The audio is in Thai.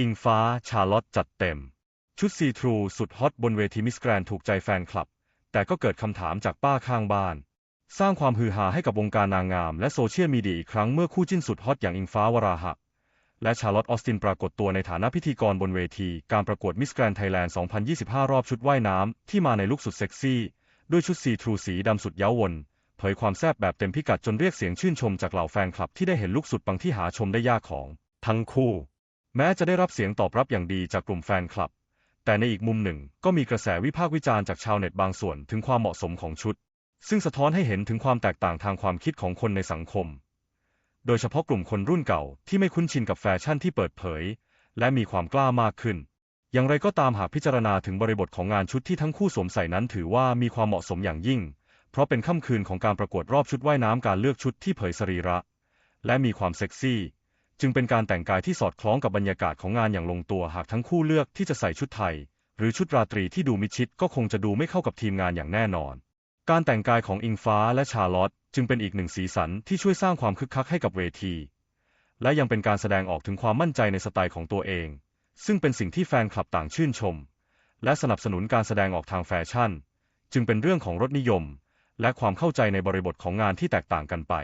อิงฟ้า ชาลอตจัดเต็ม ชุดซีทรูสุดฮอตบนเวทีมิสแกรนถูกใจแฟนคลับ แต่ก็เกิดคำถามจากป้าข้างบ้าน สร้างความฮือฮาให้กับวงการนางงาม และโซเชียลมีเดียอีกครั้งเมื่อคู่จิ้นสุดฮอตอย่างอิงฟ้าวราหะ และชาลอตออสตินปรากฏตัวในฐานะพิธีกรบนเวที การประกวดมิสแกรนไทยแลนด์ 2025 รอบชุดว่ายน้ำที่มาในลุคสุดเซ็กซี่ ด้วยชุดซีทรูสีดำสุดเย้าวนเผยความแซ่บแบบเต็มพิกัดจนเรียกเสียงชื่นชมจากเหล่าแฟนคลับที่ได้เห็นลุคสุดปังที่หาชมได้ยากของ ทั้งคู่ แม้จะได้รับเสียงตอบรับอย่างดีจากกลุ่มแฟนคลับ แต่ในอีกมุมหนึ่งก็มีกระแสวิพากษ์วิจารณ์จากชาวเน็ตบางส่วนถึงความเหมาะสมของชุด ซึ่งสะท้อนให้เห็นถึงความแตกต่างทางความคิดของคนในสังคม โดยเฉพาะกลุ่มคนรุ่นเก่าที่ไม่คุ้นชินกับแฟชั่นที่เปิดเผย และมีความกล้ามากขึ้น อย่างไรก็ตามหากพิจารณาถึงบริบทของงานชุดที่ทั้งคู่สวมใส่นั้นถือว่ามีความเหมาะสมอย่างยิ่ง เพราะเป็นค่ำคืนของการประกวดรอบชุดว่ายน้ำการเลือกชุดที่เผยสรีระ และมีความเซ็กซี่ จึงเป็นการแต่งกายที่สอดคล้องกับบรรยากาศของงานอย่างลงตัวหากทั้งคู่เลือกที่จะใส่ชุดไทย หรือชุดราตรีที่ดูมิดชิดก็คงจะดูไม่เข้ากับทีมงานอย่างแน่นอน การแต่งกายของอิงฟ้าและชาลอตจึงเป็นอีกหนึ่งสีสันที่ช่วยสร้างความคึกคักให้กับเวที และยังเป็นการแสดงออกถึงความมั่นใจในสไตล์ของตัวเอง ซึ่งเป็นสิ่งที่แฟนคลับต่างชื่นชม และสนับสนุนการแสดงออกทางแฟชั่น จึงเป็นเรื่องของรสนิยม และความเข้าใจในบริบทของงานที่แตกต่างกันไป